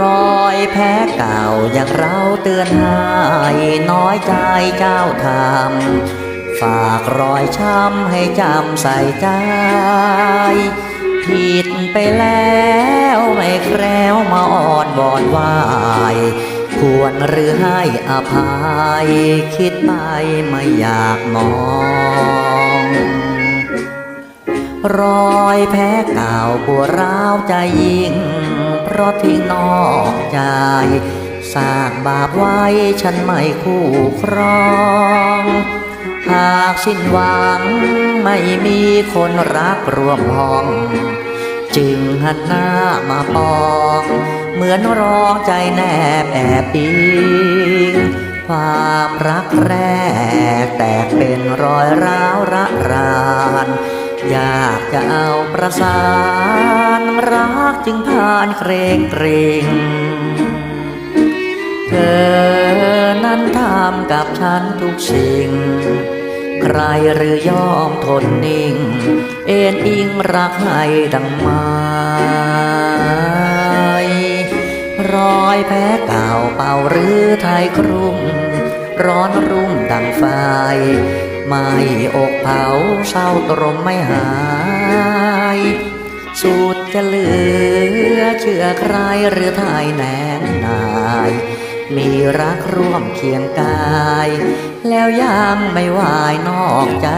รอยแพ้เก่าอย่างเราเตือนให้น้อยใจเจ้าทำฝากรอยช้ำให้จำใส่ใจ ผิดไปแล้วไม่แคล้วมาอ่อนบอนไหวายควรหรือให้อภัย คิดไปไม่อยากมอง รอยแพ้เก่าปวดร้าวใจยิ่ง เพราะทิ้งนอกใจสร้างบาปไว้ฉันไม่คู่ครอง หากสิ้นหวังไม่มีคนรักรวมห้อง จึงหันหน้ามาปอง เหมือนร้องใจแนบแอบอิงความรักแรกแตกเป็นรอยร้าวระราน อยากจะเอาประสานรักจึงผ่านเกรงเกรงเธอนั้นทำกับฉันทุกสิ่ง ใครหรือยอมทนนิ่ง เอ็นอิงรักให้ดังไม้รอยแพ้เก่าเป่าหรือไทยครุ่มร้อนรุ่มดังไฟ ไม่อกเผาเศร้าตรมไม่หายสุดจะเหลือเชื่อใครหรือทายแนนนาย มีรักร่วมเคียงกาย แล้วยังไม่วายนอกใจ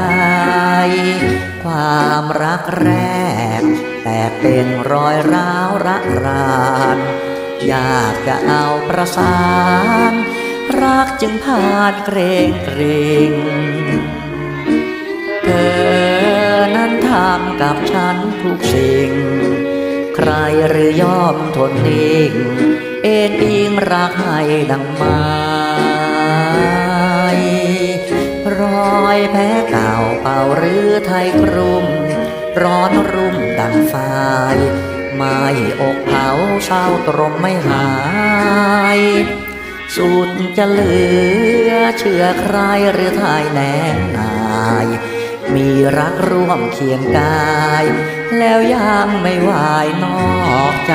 ความรักแรก แต่เป็นรอยร้าวระรานอยากจะเอาประสาน รักจึงผ่านเกรงเกรง นั้นทำกับฉันทุกสิ่ง ใครหรือยอมทนนิ่ง เอ็นอิงรักให้ดังไม้รอยแพ้เก่าเป่าหรือไทยกรุมร้อนรุ่มดังไฟไม่อกเผาเศร้าตรมไม่หาย สุดจะเหลือเชื่อใครหรือทายแนนนาย มีรักร่วมเคียงกาย แล้วยังไม่วายนอกใจ